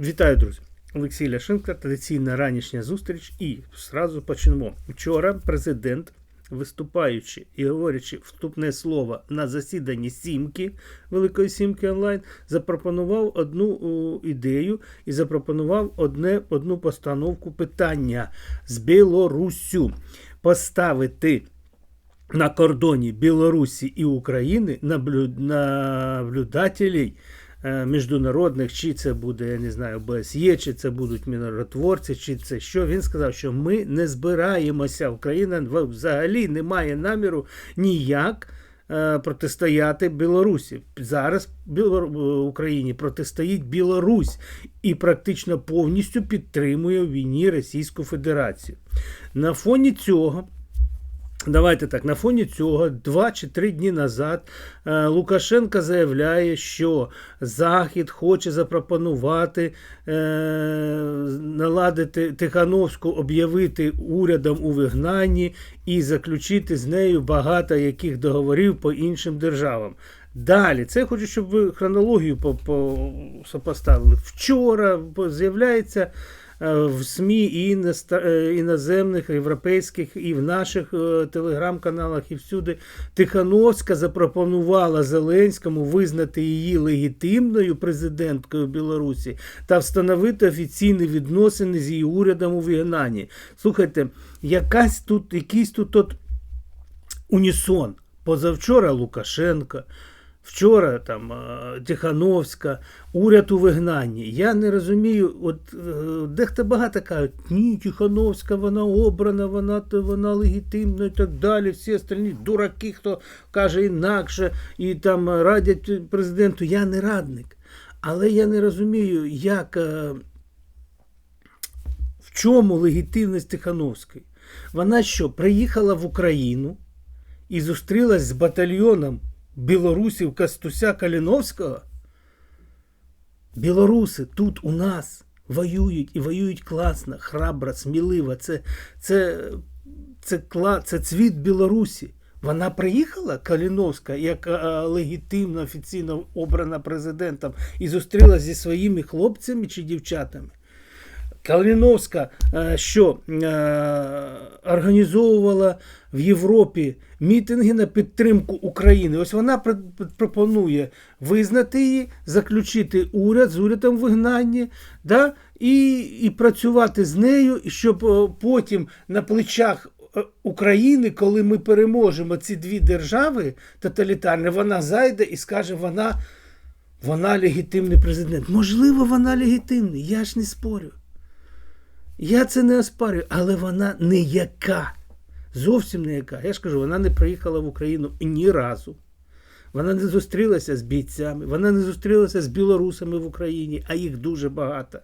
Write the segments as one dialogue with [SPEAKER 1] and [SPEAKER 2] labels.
[SPEAKER 1] Вітаю, друзі! Олексій Ляшенко, традиційна ранішня зустріч. І зразу почнемо. Вчора президент, виступаючи і говорячи вступне слово на засіданні Сімки Великої Сімки онлайн, запропонував одну ідею і запропонував одне, одну постановку питання з Білоруссю поставити. На кордоні Білорусі і України наблю- наблюдателей міжнародних, чи це буде, я не знаю, ОБСЄ, чи це будуть миротворці, чи це що. Він сказав, що ми не збираємося. Україна взагалі не має наміру ніяк е, протистояти Білорусі. Зараз е, Україні протистоїть Білорусь і практично повністю підтримує в війні Російську Федерацію. На фоні цього. Давайте так, на фоні цього, два чи три дні назад е, Лукашенко заявляє, що Захід хоче запропонувати е, наладити Тихановську, об'явити урядом у вигнанні і заключити з нею багато яких договорів по іншим державам. Далі, це я хочу, щоб ви хронологію по, по, сопоставили. Вчора з'являється в СМІ і е, іноземних, європейських, і в наших е, телеграм-каналах, і всюди Тихановська запропонувала Зеленському визнати її легітимною президенткою Білорусі та встановити офіційні відносини з її урядом у вигнанні. Слухайте, якась тут, якийсь тут от унісон. Позавчора Лукашенка, вчора там е, Тихановська, уряд у вигнанні. Я не розумію, от е, дехто багато кажуть, ні, Тихановська, вона обрана, вона, вона легітимна і так далі. Всі остальні дураки, хто каже інакше, і там радять президенту. Я не радник. Але я не розумію, як. е, в чому легітимність Тихановської? Вона що, приїхала в Україну і зустрілась з батальйоном білорусів Кастуся Каліновського? Білоруси тут у нас воюють і воюють класно, храбро, сміливо. Це, це, це, кла- це цвіт Білорусі. Вона приїхала, Каліновська, як е, легітимно офіційно обрана президентом, і зустрілася зі своїми хлопцями чи дівчатами. Каліновська, е, що е, організовувала в Європі мітинги на підтримку України. Ось вона пр- пр- пропонує визнати її, заключити уряд з урядом вигнання, да, і, і працювати з нею, щоб е, потім на плечах е, України, коли ми переможемо ці дві держави тоталітарні, вона зайде і скаже, вона, вона легітимний президент. Можливо, вона легітимний, я ж не спорю. Я це не оспарюю, але вона ніяка. Зовсім ніяка. Я ж кажу, вона не приїхала в Україну ні разу. Вона не зустрілася з бійцями, вона не зустрілася з білорусами в Україні, а їх дуже багато.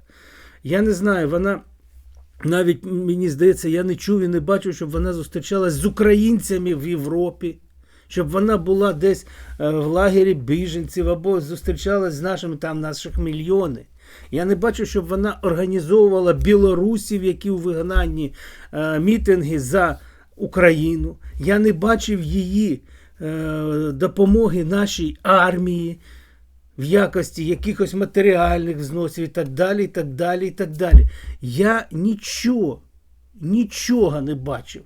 [SPEAKER 1] Я не знаю, вона навіть мені здається, я не чув і не бачу, щоб вона зустрічалась з українцями в Європі, щоб вона була десь е, в лагері біженців або зустрічалась з нашими там наших мільйони. Я не бачу, щоб вона організовувала білорусів, які у вигнанні е, мітинги за Україну. Я не бачив її е, допомоги нашій армії в якості якихось матеріальних взносів і так далі. і так далі, і так далі. Я нічого, нічого не бачив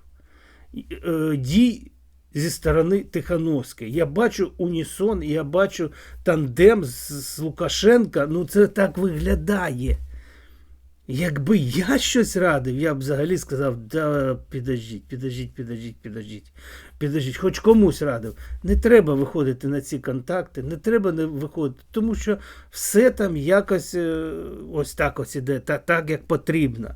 [SPEAKER 1] е, дій зі сторони Тихановської. Я бачу унісон, я бачу тандем з, з Лукашенка. Ну це так виглядає. Якби я щось радив, я б взагалі сказав, да підождіть, підождіть, підождіть, підождіть, підождіть, хоч комусь радив. Не треба виходити на ці контакти, не треба не виходити, тому що все там якось е, ось так ось іде, та, так як потрібно.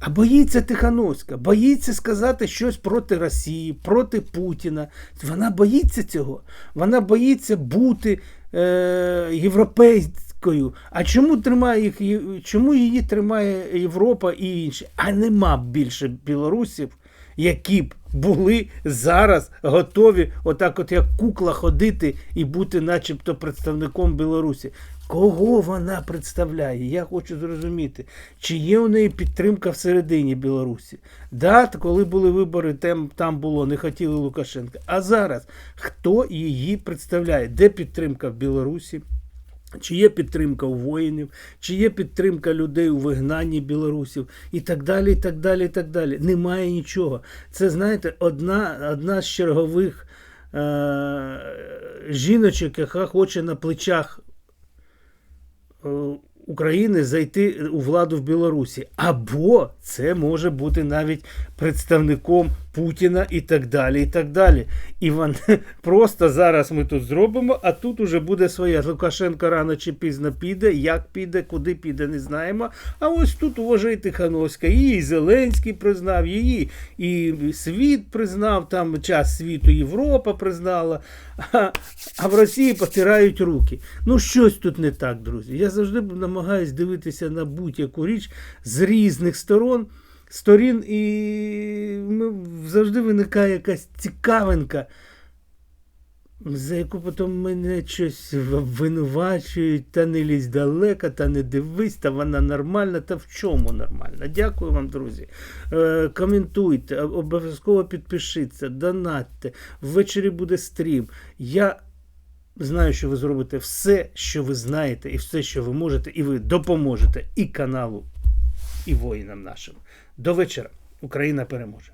[SPEAKER 1] А боїться Тихановська, боїться сказати щось проти Росії, проти Путіна. Вона боїться цього. Вона боїться бути е, європейською. А чому тримає їх, чому її тримає Європа і інші? А нема більше білорусів, які б були зараз готові, отак, от як кукла, ходити і бути, начебто, представником Білорусі. Кого вона представляє? Я хочу зрозуміти, чи є у неї підтримка всередині Білорусі. Да, коли були вибори, там, там було, не хотіли Лукашенка. А зараз хто її представляє? Де підтримка в Білорусі? Чи є підтримка у воїнів, чи є підтримка людей у вигнанні білорусів, і так далі, і так далі, і так далі. Немає нічого. Це, знаєте, одна, одна з чергових е- жіночок, яка хоче на плечах е, України зайти у владу в Білорусі. Або це може бути навіть представником Путіна і так далі. І так далі. І вони просто зараз ми тут зробимо, а тут уже буде своя. Лукашенко рано чи пізно піде, як піде, куди піде, не знаємо. А ось тут уважає Тихановська. Її Зеленський признав, її і світ признав, там час світу Європа признала. А, а в Росії потирають руки. Ну, щось тут не так, друзі. Я завжди намагаюся дивитися на будь-яку річ з різних сторон. Сторін, і завжди виникає якась цікавинка, за яку потім мене щось винувачують, та не лізь далеко, та не дивись, та вона нормальна, та в чому нормальна. Дякую вам, друзі. Е, коментуйте, обов'язково підпишіться, донатьте. Ввечері буде стрім. Я знаю, що ви зробите все, що ви знаєте, і все, що ви можете, і ви допоможете і каналу, і воїнам нашим. До вечора. Україна переможе.